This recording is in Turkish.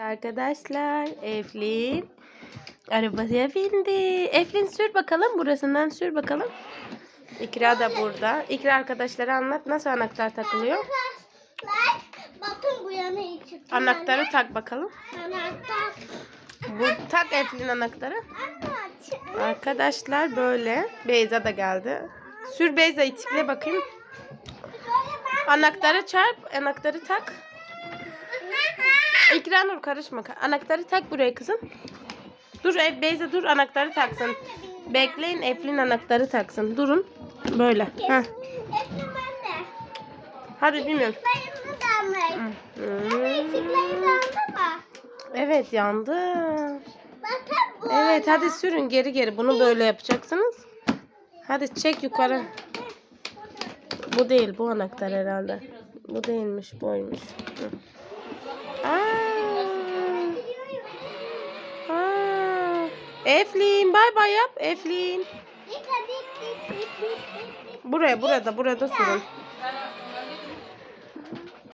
Arkadaşlar Eflin arabaya bindi. Eflin sür bakalım burasından sür bakalım. İkra da burada. İkra arkadaşlara anlat nasıl anahtar takılıyor. Bakın bu yana tane. Anahtarı tak bakalım. Anahtar. Bu tak Eflin anahtarı. Anahtar. Arkadaşlar böyle. Beyza da geldi. Sür Beyza itikle bakayım. Anahtarı çarp, anahtarı tak. İkra Nur karışma. Anahtarı tak buraya kızım. Dur Ev Beyza dur anahtarı taksın. Bekleyin Eflin anahtarı taksın. Durun. Böyle. Anne. Hadi bilmiyorum. Evet yandı. Evet hadi sürün geri geri. Bunu böyle yapacaksınız. Hadi çek yukarı. Bu değil bu anahtar herhalde. Bu değilmiş buymuş. Hı. Eflin bay bay yap Eflin. Buraya burada burada sürün.